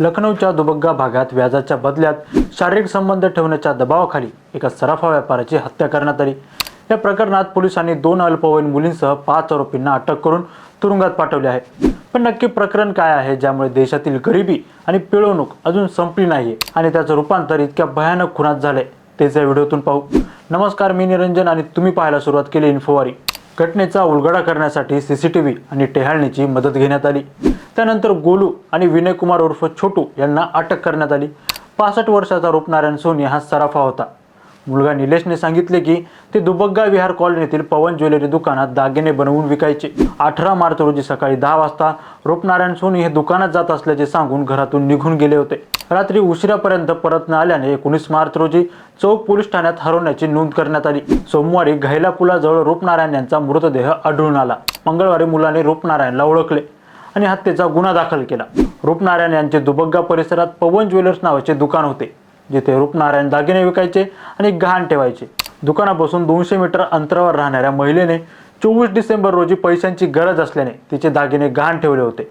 लखनौच्या दुबग्गा भागात व्याजाच्या बदल्यात शारीरिक संबंध ठेवण्याच्या दबावाखाली एका सराफा व्यापाऱ्याची हत्या करण्यात आली. या प्रकरणात पोलिसांनी दोन अल्पवयीन मुलींसह पाच आरोपींना अटक करून तुरुंगात पाठवले आहे. पण नक्की प्रकरण काय आहे ज्यामुळे देशातील गरिबी आणि पिळवणूक अजून संपली नाहीये आणि त्याचं रूपांतर इतक्या भयानक खुनात झालंय तेच या व्हिडिओतून पाहू. नमस्कार मी निरंजन आणि तुम्ही पाहायला सुरुवात केली इन्फोवारी. घटनेचा उलगडा करण्यासाठी सीसीटीव्ही आणि टेहाळणीची मदत घेण्यात आली. त्यानंतर गोलू आणि विनय कुमार उर्फ छोटू यांना अटक करण्यात आली. पासष्ट वर्षाचा रूपनारायण सोनी हा सराफा होता. मुलगा निलेशने सांगितले की ते दुबग्गा विहार कॉलनीतील पवन ज्वेलरी दुकानात दागिने बनवून विकायचे. अठरा मार्च रोजी सकाळी दहा वाजता रूपनारायण सोनी हे दुकानात जात असल्याचे सांगून घरातून निघून गेले होते. रात्री उशिरापर्यंत परत न आल्याने एकोणीस मार्च रोजी चौक पोलीस ठाण्यात हरवण्याची नोंद करण्यात आली. सोमवारी घायला पुलाजवळ रूपनारायण यांचा मृतदेह आढळून आला. मंगळवारी मुलाने रूपनारायणला ओळखले. आणि हत्येचा गुन्हा दाखल केला. रूपनारायण यांचे दुबग्गा परिसरात पवन ज्वेलर्स नावाचे दुकान होते जिथे रूपनारायण दागिने विकायचे आणि गहाण ठेवायचे. दुकानापासून दोनशे मीटर अंतरावर राहणाऱ्या महिलेने चोवीस डिसेंबर रोजी पैशांची गरज असल्याने तिचे दागिने गहाण ठेवले होते.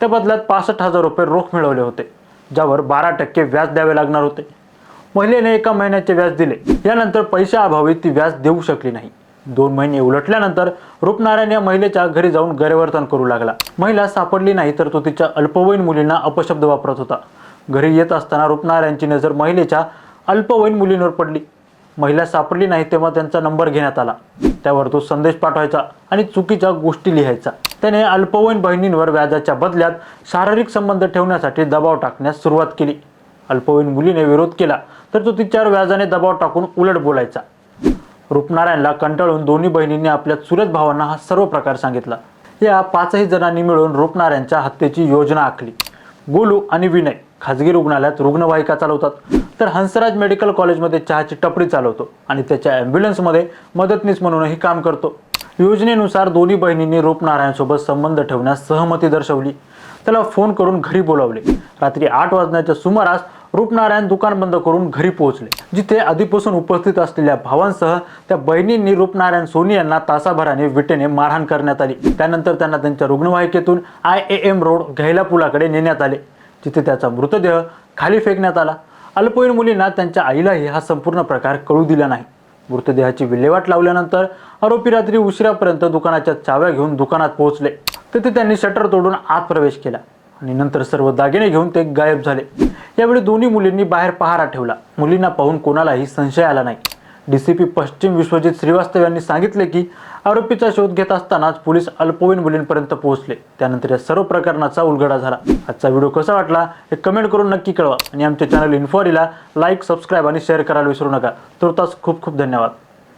त्या बदल्यात पासष्ट हजार रुपये रोख मिळवले होते ज्यावर बारा टक्के व्याज द्यावे लागणार होते. महिलेने एका महिन्याचे व्याज दिले यानंतर पैशाअभावी ती व्याज देऊ शकली नाही. दोन महिने उलटल्यानंतर रूपनारायण या महिलेच्या घरी जाऊन गैरवर्तन करू लागला. महिला सापडली नाही तर तो तिच्या अल्पवयीन मुलींना अपशब्द वापरत होता. घरी येत असताना रूपनारायणची नजर महिलेच्या अल्पवयीन मुलींवर पडली. महिला सापडली नाही तेव्हा त्यांचा नंबर घेण्यात आला. त्यावर तो संदेश पाठवायचा आणि चुकीच्या गोष्टी लिहायचा. त्याने अल्पवयीन बहिणींवर व्याजाच्या बदल्यात शारीरिक संबंध ठेवण्यासाठी दबाव टाकण्यास सुरुवात केली. अल्पवयीन मुलीने विरोध केला तर तो तिच्यावर व्याजाने दबाव टाकून उलट बोलायचा. रूपनारायणला कंटाळून दोन्ही बहिणींनी आपल्या चुलत भावांना हा सर्व प्रकार सांगितला. या पाचही जणांनी मिळून रूपनारायणच्या हत्येची योजना आखली. गोलू आणि विनय खाजगी रुग्णालयात रुग्णवाहिका चालवतात. तर हंसराज मेडिकल कॉलेजमध्ये चहाची टपरी चालवतो आणि त्याच्या ॲम्ब्युलन्समध्ये मदतनीस म्हणूनही काम करतो. योजनेनुसार दोन्ही बहिणींनी रूपनारायणसोबत संबंध ठेवण्यास सहमती दर्शवली. त्याला फोन करून घरी बोलावले. रात्री आठ वाजण्याच्या सुमारास रूपनारायण दुकान बंद करून घरी पोहोचले. जिथे आधीपासून उपस्थित असलेल्या भावांसह त्या बहिणींनी रूपनारायण सोनी यांना तासाभराने विटेने मारहाण करण्यात आली. त्यानंतर त्यांना त्यांच्या रुग्णवाहिकेतून आय ए एम रोड घ्यायला पुलाकडे नेण्यात आले. जिथे त्याचा मृतदेह खाली फेकण्यात आला. अल्पवयीन मुलींना त्यांच्या आईलाही हा संपूर्ण प्रकार कळू दिला नाही. मृतदेहाची विल्हेवाट लावल्यानंतर आरोपी रात्री उशिरापर्यंत दुकानाच्या चाव्या घेऊन दुकानात पोहोचले. तेथे त्यांनी शटर तोडून आत प्रवेश केला आणि नंतर सर्व दागिने घेऊन ते गायब झाले. यावेळी दोन्ही मुलींनी बाहेर पहारा ठेवला. मुलींना पाहून कोणालाही संशय आला नाही. डीसीपी पश्चिम विश्वजित श्रीवास्तव यांनी सांगितले की आरोपीचा शोध घेत असतानाच पोलीस अल्पवयीन मुलींपर्यंत पोहोचले. त्यानंतर या सर्व प्रकरणाचा उलगडा झाला. आजचा व्हिडिओ कसा वाटला हे कमेंट करून नक्की कळवा आणि आमच्या चॅनल इन्फॉरीला लाईक सबस्क्राईब आणि शेअर करायला विसरू नका. तुर्तास खूप खूप धन्यवाद.